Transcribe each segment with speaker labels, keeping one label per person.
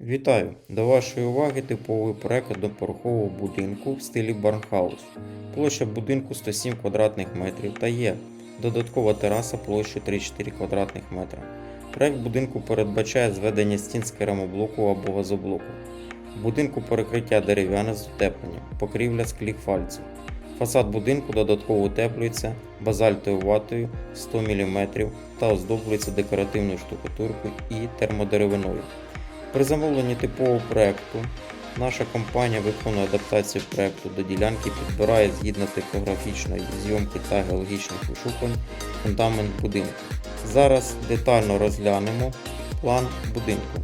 Speaker 1: Вітаю! До вашої уваги типовий проект однопорохового будинку в стилі Барнхаус. Площа будинку 107 квадратних метрів та є додаткова тераса площею 34 квадратних метра. Проект будинку передбачає зведення стін з керамоблоку або газоблоку. Будинку перекриття дерев'яне з утепленням, покрівля з клікфальців. Фасад будинку додатково утеплюється базальтовою ватою 100 мм та оздоблюється декоративною штукатуркою і термодеревиною. При замовленні типового проекту наша компанія виконує адаптацію проекту до ділянки, підбирає згідно типографічної зйомки та геологічних вишукувань фундамент будинку. Зараз детально розглянемо план будинку.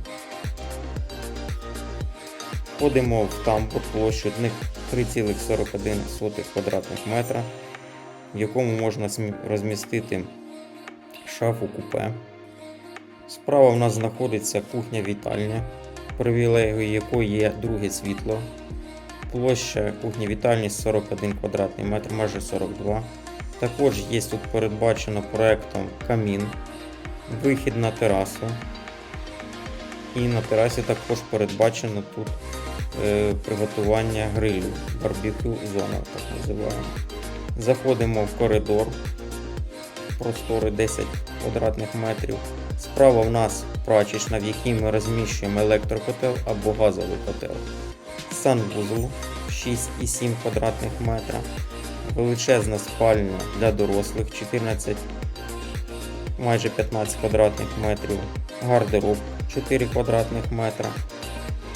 Speaker 1: Входимо в тамбур площею 3,41 квадратних метра, в якому можна розмістити шафу купе. Справа в нас знаходиться кухня-вітальня, привілегією якої є друге світло. Площа кухні-вітальні 41 квадратний метр, майже 42. Також є тут передбачено проектом камін, вихід на терасу. І на терасі також передбачено тут е, приготування грилю, барбекю зона, так називаємо. Заходимо в коридор, простори 10 квадратних метрів. Справа в нас прачечна, в якій ми розміщуємо електрокотел або газовий котел. Санвузол 6,7 квадратних метра. Величезна спальня для дорослих 14, майже 15 квадратних метрів. Гардероб 4 квадратних метра.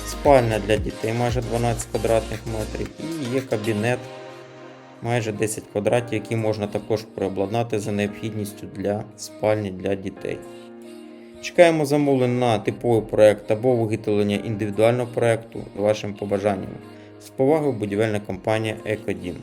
Speaker 1: Спальня для дітей майже 12 квадратних метрів. І є кабінет майже 10 квадратів, які можна також переобладнати за необхідністю для спальні для дітей. Чекаємо замовлень на типовий проект або виготовлення індивідуального проекту вашим побажанням. З повагою будівельна компанія Екодім.